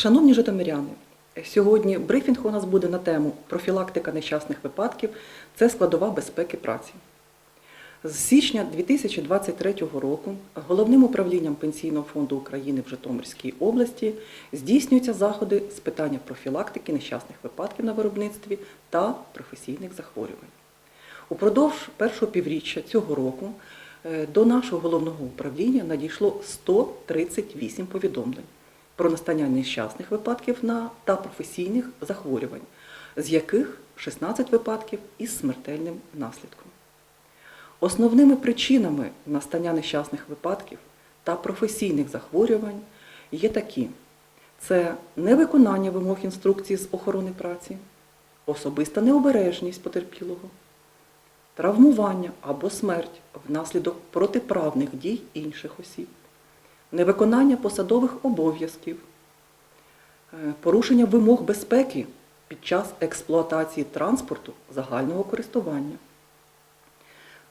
Шановні житомиряни, сьогодні брифінг у нас буде на тему профілактика нещасних випадків це складова безпеки праці. З січня 2023 року Головним управлінням Пенсійного фонду України в Житомирській області здійснюються заходи з питання профілактики нещасних випадків на виробництві та професійних захворювань. Упродовж першого півріччя цього року е, до нашого головного управління надійшло 138 повідомлень про настання нещасних випадків на та професійних захворювань, з яких 16 випадків із смертельним наслідком. Основними причинами настання нещасних випадків та професійних захворювань є такі: це невиконання вимог інструкції з охорони праці, особиста необережність потерпілого, травмування або смерть внаслідок протиправних дій інших осіб, невиконання посадових обов'язків, е, порушення вимог безпеки під час експлуатації транспорту загального користування,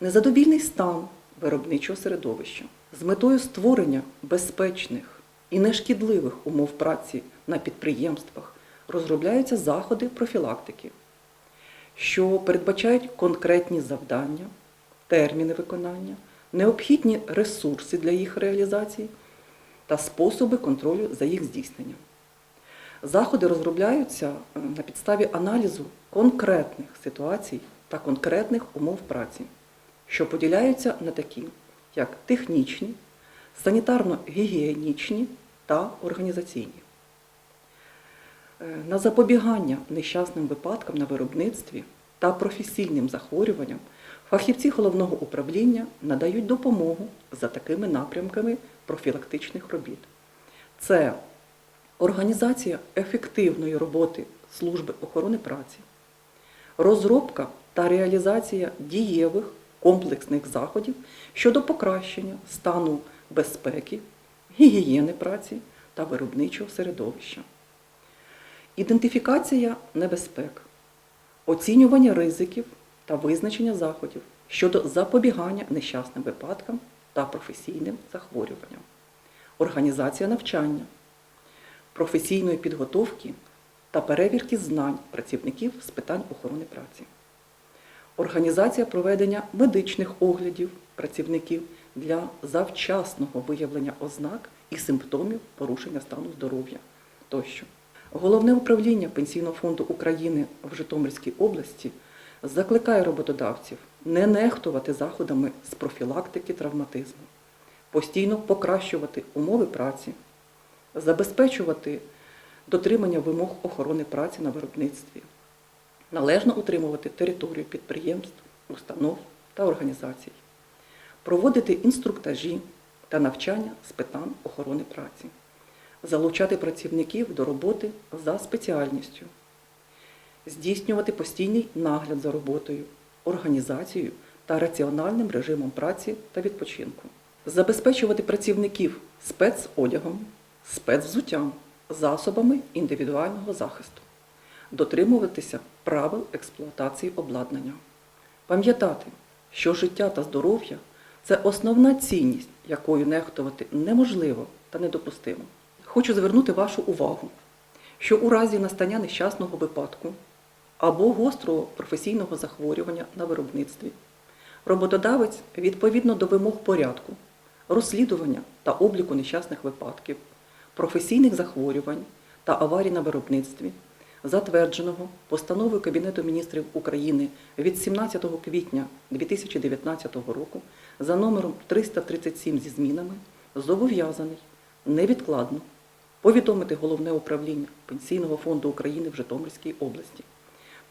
незадовільний стан виробничого середовища з метою створення безпечних і нешкідливих умов праці на підприємствах розробляються заходи профілактики що передбачають конкретні завдання, терміни виконання, необхідні ресурси для їх реалізації та способи контролю за їх здійсненням. Заходи розробляються е, на підставі аналізу конкретних ситуацій та конкретних умов праці, що поділяються на такі, як технічні, санітарно-гігієнічні та організаційні. Е, На запобігання нещасним випадкам на виробництві та професійним захворюванням фахівці головного управління надають допомогу за такими напрямками профілактичних робіт. Це організація ефективної роботи служби охорони праці, розробка та реалізація дієвих комплексних заходів щодо покращення стану безпеки, гігієни праці та виробничого середовища. Ідентифікація небезпек, оцінювання ризиків та визначення заходів щодо запобігання нещасним випадкам та професійним захворюванням, організація навчання, професійної підготовки та перевірки знань працівників з питань охорони праці, організація проведення медичних оглядів працівників для завчасного виявлення ознак і симптомів порушення стану здоров'я тощо. Головне управління Пенсійного фонду України в Житомирській області закликає роботодавців не нехтувати заходами з профілактики травматизму, постійно покращувати умови праці, забезпечувати дотримання вимог охорони праці на виробництві, належно утримувати територію підприємств, установ та організацій, проводити інструктажі та навчання з питань охорони праці залучати працівників до роботи за спеціальністю, здійснювати постійний нагляд за роботою, організацією та раціональним режимом праці та відпочинку, забезпечувати працівників спецодягом, спецвзуттям, засобами індивідуального захисту, дотримуватися правил експлуатації обладнання, пам'ятати, що життя та здоров'я це основна цінність, якою нехтувати неможливо та недопустимо хочу звернути вашу увагу, що у разі настання нещасного випадку або гострого професійного захворювання на виробництві роботодавець відповідно до вимог порядку, розслідування та обліку нещасних випадків, професійних захворювань та аварій на виробництві, затвердженого постановою Кабінету міністрів України від 17 квітня 2019 року за номером 337 зі змінами, зобов'язаний невідкладно повідомити Головне управління Пенсійного фонду України в Житомирській області.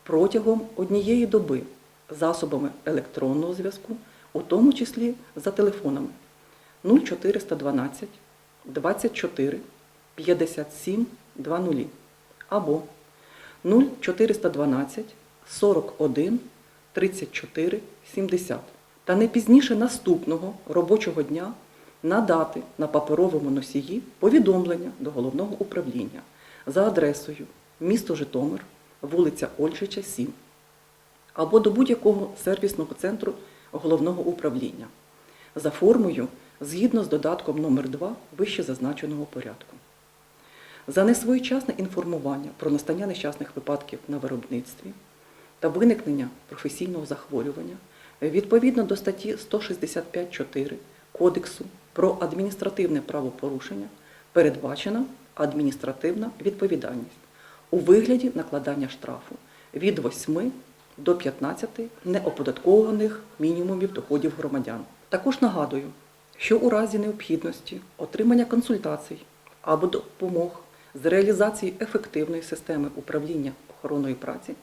Протягом однієї доби засобами електронного зв'язку, у тому числі за телефонами 0412 24 57 20 або 0412 41 34 70 та не пізніше наступного робочого дня надати на паперовому носії повідомлення до головного управління за адресою місто Житомир, вулиця Ольжича, 7 або до будь-якого сервісного центру головного управління за формою згідно з додатком номер 2 вище зазначеного порядку. за несвоєчасне інформування про настання нещасних випадків на виробництві та виникнення професійного захворювання відповідно до статті 165.4 Кодексу про адміністративне правопорушення передбачена адміністративна відповідальність у вигляді накладання штрафу від 8 до 15 неоподаткованих мінімумів доходів громадян. Також нагадую, що у разі необхідності отримання консультацій або допомог з реалізації ефективної системи управління охороною праці,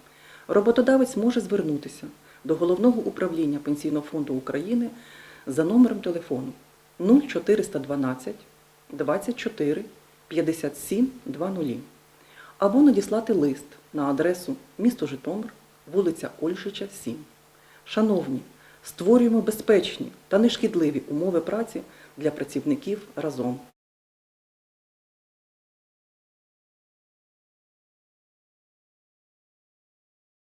роботодавець може звернутися до Головного управління Пенсійного фонду України за номером телефону 0412 24 57 00 або надіслати лист на адресу місто Житомир, вулиця Ольшича, 7. Шановні, створюємо безпечні та нешкідливі умови праці для працівників разом.